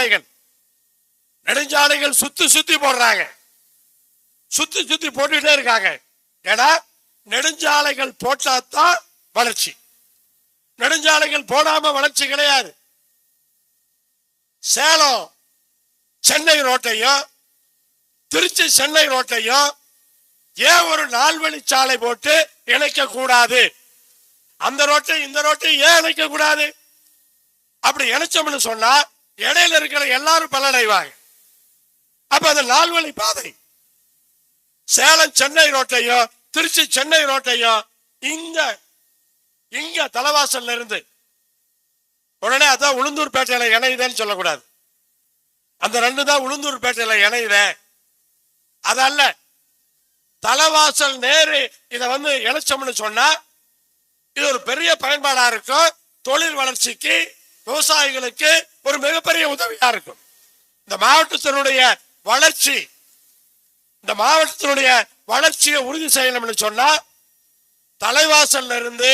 நெடுஞ்சாலைகள். நெடுஞ்சாலைகள் சுத்தி சுத்தி போடுறாங்க. சுத்தி சுத்தி போட்டுட்டே இருக்காங்க. ஏன்னா நெடுஞ்சாலைகள் போட்டாதான் வளர்ச்சி. நெடுஞ்சாலைகள் போடாம வளர்ச்சி கிடையாது. சேலம் சென்னை ரோட்டையும் திருச்சி சென்னை ரோட்டையும் ஏன் ஒரு நால்வழி சாலை போட்டு இணைக்க கூடாது? அந்த ரோட்டை இந்த ரோட்டை ஏன் இணைக்க கூடாது? அப்படி இணைச்சோம்னு சொன்னா இடையில இருக்கிற எல்லாரும் பலனடைவாங்க. அப்ப அந்த லால்வழி பாதை. சேலம் சென்னை ரோட்டையும் திருச்சி சென்னை ரோட்டையும் இங்க இங்க தலைவாசல்ல இருந்து உடனே அதான் உளுந்தூர் பேட்டையில இணையுதேன்னு சொல்லக்கூடாது. அந்த ரெண்டு தான் உளுந்தூர் பேட்டையில இணையுதே. அதல்ல தலைவாசல் நேரு இதை வந்து இணைச்சோம்னு சொன்னா இது ஒரு பெரிய பயன்பாடா இருக்கும். தொழில் வளர்ச்சிக்கு விவசாயிகளுக்கு ஒரு மிகப்பெரிய உதவியா இருக்கும். இந்த மாவட்டத்தினுடைய வளர்ச்சி இந்த மாவட்டத்தினுடைய வளர்ச்சியை உறுதி செய்யணும்னு சொன்னா தலைவாசல்ல இருந்து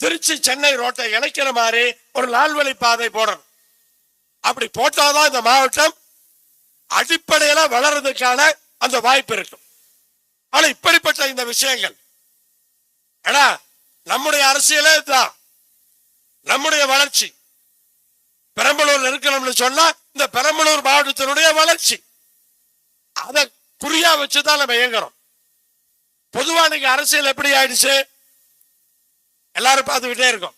திருச்சி சென்னை ரோட்டை இணைக்கிற மாதிரி ஒரு நால்வழி பாதை போடணும். அப்படி போட்டாதான் இந்த மாவட்டம் அடிப்படையில வளர்றதுக்கான அந்த வாய்ப்பு இருக்கும். ஆனா இப்படிப்பட்ட இந்த விஷயங்கள் ஆனா நம்முடைய அரசியலே இதுதான் நம்முடைய வளர்ச்சி பெரம்பலூர் இருக்கணும்னு சொன்னா இந்த பெரம்பலூர் மாவட்டத்தினுடைய வளர்ச்சி. அதை குறியா வச்சுதான் நம்ம இயங்குறோம் பொதுவா நீங்க அரசியல் எப்படி ஆயிடுச்சு? எல்லாரும் பார்த்துக்கிட்டே இருக்கோம்.